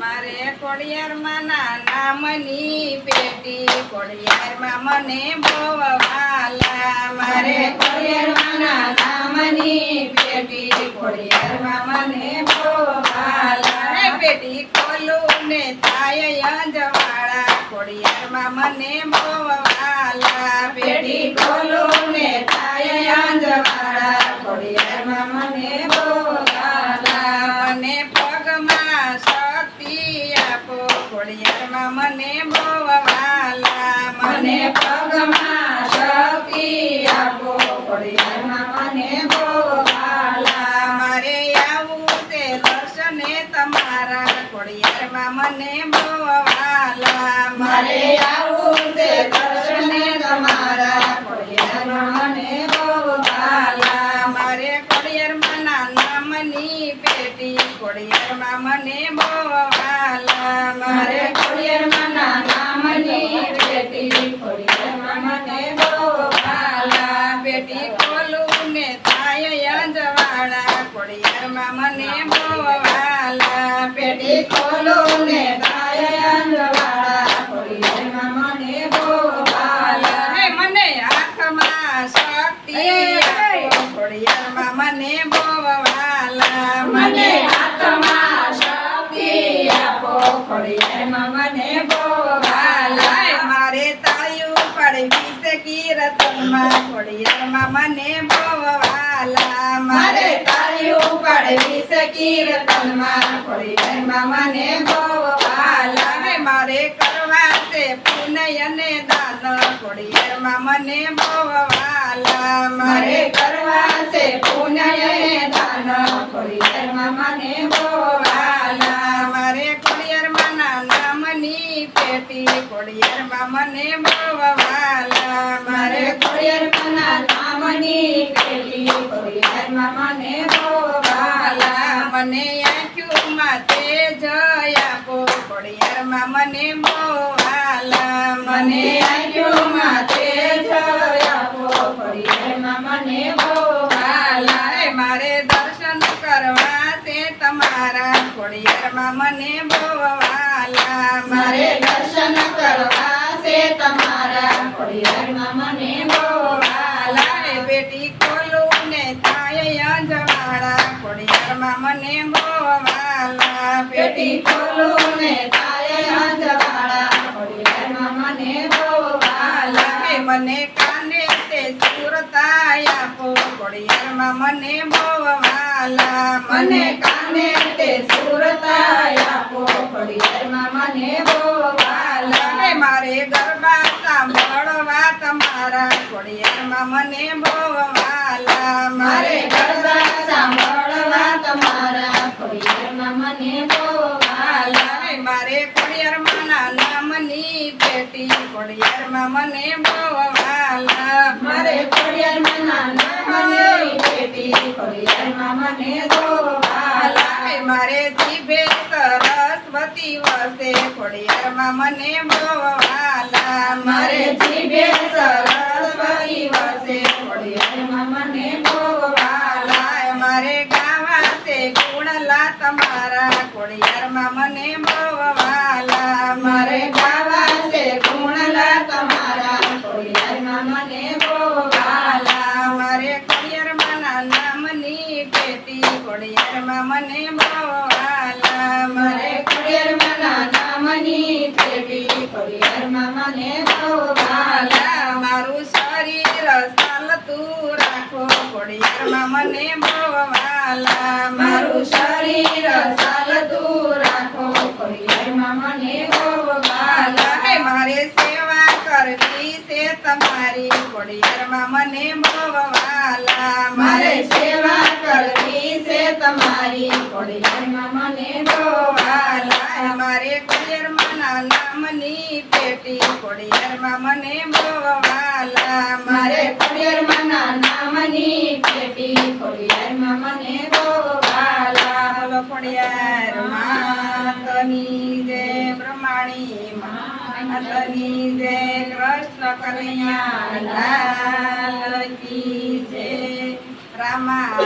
મારે કોડિયારમાં ના નામની પેટી કોડિયારમાં મને બહુ વાલા મારે કોડિયારમાં ના નામની પેટી કોડિયારમાં મને બહુ વાલા હે પેટી ખોલું ને થાય અંજવાળા. કોડિયારમાં મને બહુ વાલા પેટી ખોલું ને થાય અંજવાળા. કોડિયારમાં મને બહુ વાલા મને ખોડિયારમાં મને બહુ વાલા મારે આવું તે દર્શને તમારા. ખોડિયારમાં મને બહુ વાલા મારે ખોડિયારમાં ના નામની પેટી ખોડિયારમાં મને બહુ વાલા મારે ખોડિયારમાં ના નામની પેટી ખોડિયારમાં મને બહુ વાલા પેટી પેટી ખોલું ને થાય અંજવાળા ખોડિયારમાં મને બહુ વાલા. મારે તાળીયું તાળીયું પડવી છે કીર્તનમાં ખોડિયારમાં મને બહુ વાલા હે મારે કરવા છે પુનય અને દાન ખોડિયારમાં મને બહુ વાલા મારે કરવા છે પુનય અને દાન ખોડિયારમાં મને બહુ વાલા મારે ખોડિયારમાં ના નામની પેટી ખોડિયારમાં મને બહુ વાલા મારે ખોડિયારમાં નામની પેટી ખોડિયારમાં મને બહુ વાલા મને માથે તેજ આપો ખોડિયારમાં મને બહુ વાલા મને આંખોમાં માથે જયા ખોડિયારમાં મને હે મારે દર્શન કરવા તે તમારા ખોડિયારમાં મને બહુ વાલા મારે દર્શન કરવા છે તમારા ખોડિયારમાં મને બહુ વાલા બેટી કોલું ને થાય ખોડિયારમાં મને બહુ વાલા પેટી ખોલો ને થાય અંજવાળા મને બહુ મને કાને તે સુરતાયા પો ખોડિયારમાં મને બોવાલા મને કાને તે સુરતાયા પો ખોડિયારમાં મને બોવાલા મારે ગરબા સાંભળવા તમારા. ખોડિયારમાં મને બોવાલા વાલા મારે ગરબા સાંભળવા તમારા ખોડિયારમાં મને બોવાલા મારે ખોડિયારમાં નામની પેટી ખોડિયારમાં મને બહુ વાલા. મારે ખોડિયારમાં નામની પેટી ખોડિયારમાં મને બહુ વાલા. હે મારે જીભે સરસ્વતી વસે ખોડિયારમાં મને બહુ વાલા. મારે જીભે સરસ્વતી તમારા ખોડિયારમાં મને બહુ વાલા મારે ગાવા છે ગુણલા તમારા. ખોડિયારમાં મને બહુ વાલા મારે ખોડિયારમાં નામની પેટી. ખોડિયારમાં મને બહુ વાલા મારે ખોડિયારમાં નામની પેટી. ખોડિયારમાં મને બહુ વાલા મારું શરીર ચાલતું રાખો ખોડિયારમાં મને બહુ વાલા હે મારે સેવા કરવી છે તમારી ખોડિયારમાં મને બહુ વાલા મારે સેવા કરવી છે તમારી ખોડિયારમાં મને બહુ વાલા મારે ખોડિયારમાં નામની પેટી ખોડિયારમાં મને બહુ વાલા મારે ખોડિયારમાં નામની પેટી માતની જય કૃષ્ણ કનૈયા લાલ કી જય. રામા